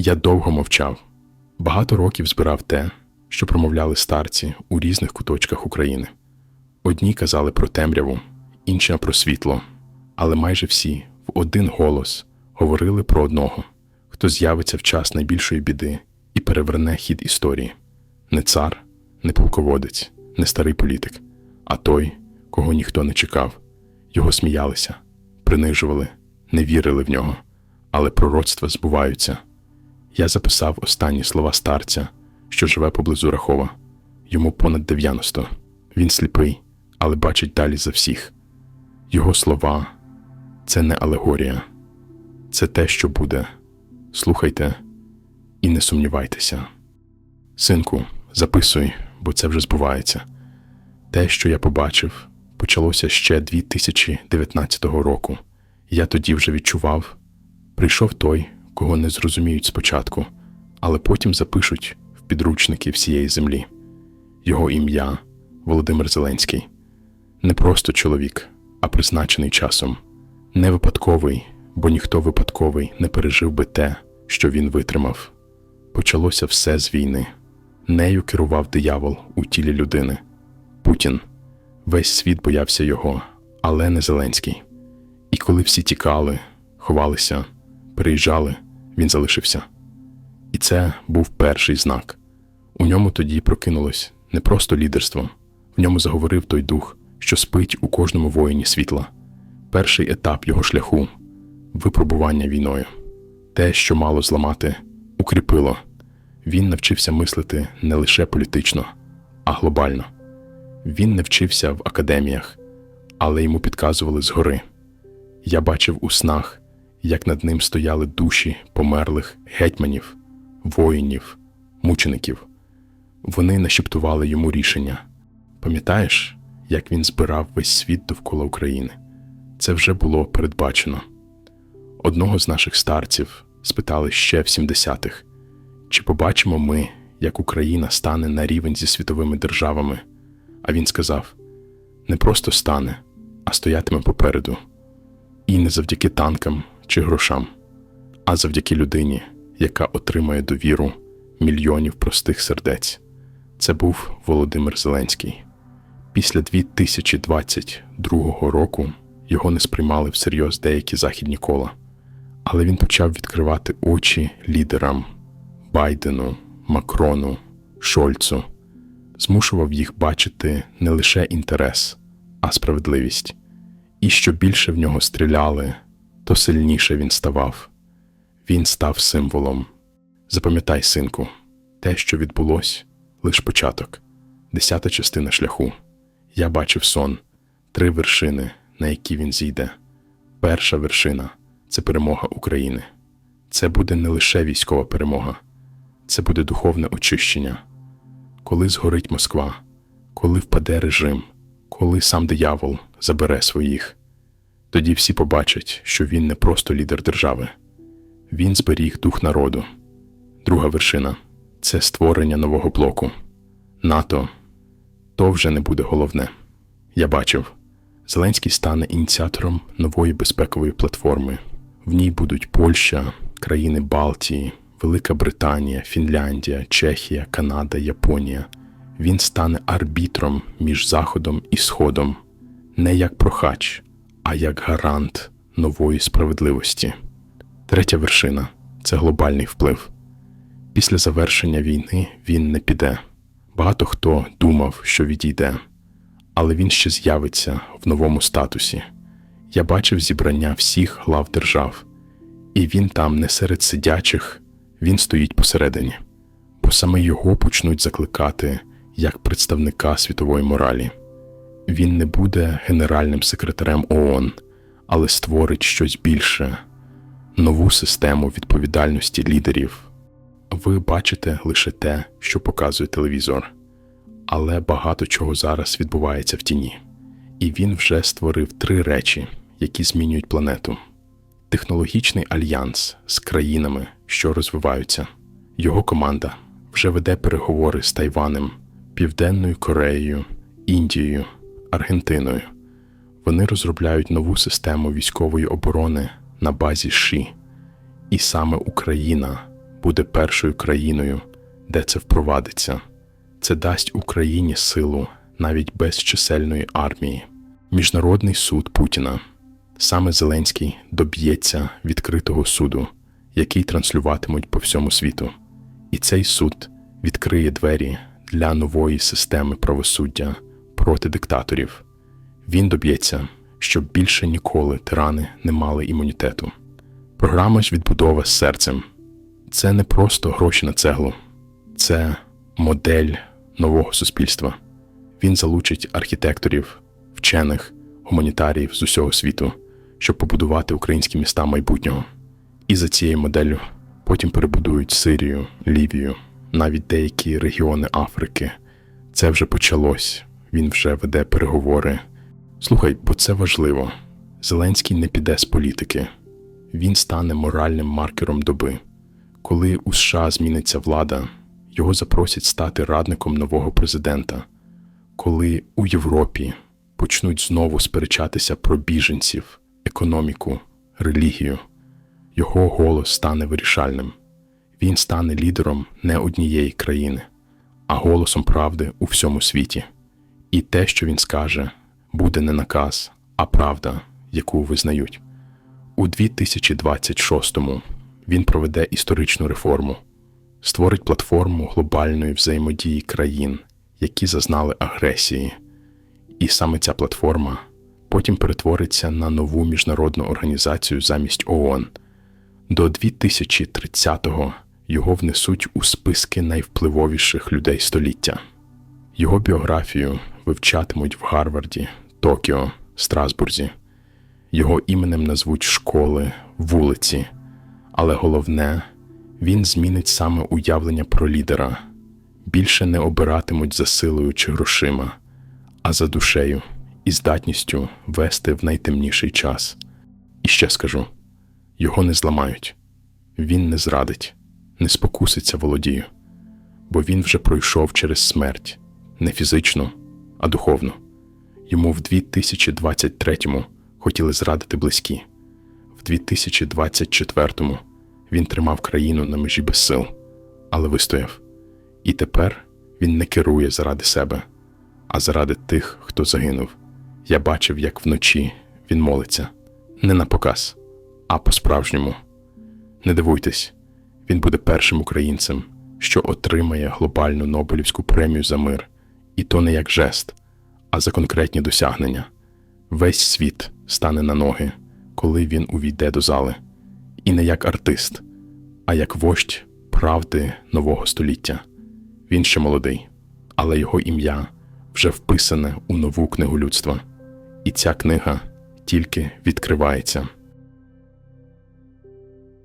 Я довго мовчав, багато років збирав те, що промовляли старці у різних куточках України. Одні казали про темряву, інші про світло, але майже всі в один голос говорили про одного, хто з'явиться в час найбільшої біди і переверне хід історії. Не цар, не полководець, не старий політик, а той, кого ніхто не чекав. Його сміялися, принижували, не вірили в нього, але пророцтва збуваються. Я записав останні слова старця, що живе поблизу Рахова. Йому понад 90. Він сліпий, але бачить далі за всіх. Його слова це не алегорія, це те, що буде. Слухайте і не сумнівайтеся. Синку, записуй, бо це вже збувається. Те, що я побачив, почалося ще 2019 року. Я тоді вже відчував, прийшов той, кого не зрозуміють спочатку, але потім запишуть в підручники всієї землі. Його ім'я Володимир Зеленський. Не просто чоловік, а призначений часом. Не випадковий, бо ніхто випадковий не пережив би те, що він витримав. Почалося все з війни. Нею керував диявол у тілі людини. Путін. Весь світ боявся його, але не Зеленський. І коли всі тікали, ховалися, переїжджали, він залишився. І це був перший знак. У ньому тоді прокинулось не просто лідерство, в ньому заговорив той дух, що спить у кожному воїні світла. Перший етап його шляху випробування війною. Те, що мало зламати, укріпило. Він навчився мислити не лише політично, а глобально. Він не вчився в академіях, але йому підказували згори. Я бачив у снах, як над ним стояли душі померлих гетьманів, воїнів, мучеників. Вони нашіптували йому рішення. Пам'ятаєш, як він збирав весь світ довкола України? Це вже було передбачено. Одного з наших старців спитали ще в 70-х, чи побачимо ми, як Україна стане на рівень зі світовими державами. А він сказав: не просто стане, а стоятиме попереду. І не завдяки танкам чи грошам, а завдяки людині, яка отримає довіру мільйонів простих сердець. Це був Володимир Зеленський. Після 2022 року його не сприймали всерйоз деякі західні кола, але він почав відкривати очі лідерам Байдену, Макрону, Шольцу, змушував їх бачити не лише інтерес, а справедливість. І що більше в нього стріляли, то сильніше він ставав. Він став символом. Запам'ятай, синку, те, що відбулось, лиш початок, десята частина шляху. Я бачив сон, три вершини, на які він зійде. Перша вершина це перемога України. Це буде не лише військова перемога, це буде духовне очищення. Коли згорить Москва, коли впаде режим, коли сам диявол забере своїх, тоді всі побачать, що він не просто лідер держави, він зберіг дух народу. Друга вершина це створення нового блоку. НАТО то вже не буде головне. Я бачив, Зеленський стане ініціатором нової безпекової платформи. В ній будуть Польща, країни Балтії, Велика Британія, Фінляндія, Чехія, Канада, Японія. Він стане арбітром між Заходом і Сходом, не як прохач, а як гарант нової справедливості. Третя вершина це глобальний вплив. Після завершення війни він не піде. Багато хто думав, що відійде, але він ще з'явиться в новому статусі. Я бачив зібрання всіх глав держав, і він там не серед сидячих, він стоїть посередині, бо саме його почнуть закликати як представника світової моралі. Він не буде генеральним секретарем ООН, але створить щось більше, нову систему відповідальності лідерів. Ви бачите лише те, що показує телевізор, але багато чого зараз відбувається в тіні. І він вже створив три речі, які змінюють планету: технологічний альянс з країнами, що розвиваються. Його команда вже веде переговори з Тайванем, Південною Кореєю, Індією, Аргентиною. Вони розробляють нову систему військової оборони на базі ШІ. І саме Україна буде першою країною, де це впровадиться. Це дасть Україні силу навіть без чисельної армії. Міжнародний суд Путіна. Саме Зеленський доб'ється відкритого суду, який транслюватимуть по всьому світу. І цей суд відкриє двері для нової системи правосуддя проти диктаторів. Він доб'ється, щоб більше ніколи тирани не мали імунітету. Програма ж відбудова з серцем це не просто гроші на цеглу, це модель нового суспільства. Він залучить архітекторів, вчених, гуманітаріїв з усього світу, щоб побудувати українські міста майбутнього. І за цією моделлю потім перебудують Сирію, Лівію, навіть деякі регіони Африки. Це вже почалось. Він вже веде переговори. Слухай, бо це важливо. Зеленський не піде з політики. Він стане моральним маркером доби. Коли у США зміниться влада, його запросять стати радником нового президента. Коли у Європі почнуть знову сперечатися про біженців, економіку, релігію, його голос стане вирішальним. Він стане лідером не однієї країни, а голосом правди у всьому світі. І те, що він скаже, буде не наказ, а правда, яку визнають. У 2026-му він проведе історичну реформу, створить платформу глобальної взаємодії країн, які зазнали агресії. І саме ця платформа потім перетвориться на нову міжнародну організацію замість ООН. До 2030-го його внесуть у списки найвпливовіших людей століття. Його біографію вивчатимуть в Гарварді, Токіо, Страсбурзі. Його іменем назвуть школи, вулиці, але головне, він змінить саме уявлення про лідера. Більше не обиратимуть за силою чи грошима, а за душею і здатністю вести в найтемніший час. І ще скажу: його не зламають, він не зрадить, не спокуситься володію, бо він вже пройшов через смерть не фізично, а духовно. Йому в 2023-му хотіли зрадити близькі. В 2024-му він тримав країну на межі безсил, але вистояв. І тепер він не керує заради себе, а заради тих, хто загинув. Я бачив, як вночі він молиться не на показ, а по-справжньому. Не дивуйтесь, він буде першим українцем, що отримає глобальну Нобелівську премію за мир, і то не як жест, а за конкретні досягнення. Весь світ стане на ноги, коли він увійде до зали, і не як артист, а як вождь правди нового століття. Він ще молодий, але його ім'я вже вписане у нову книгу людства, і ця книга тільки відкривається.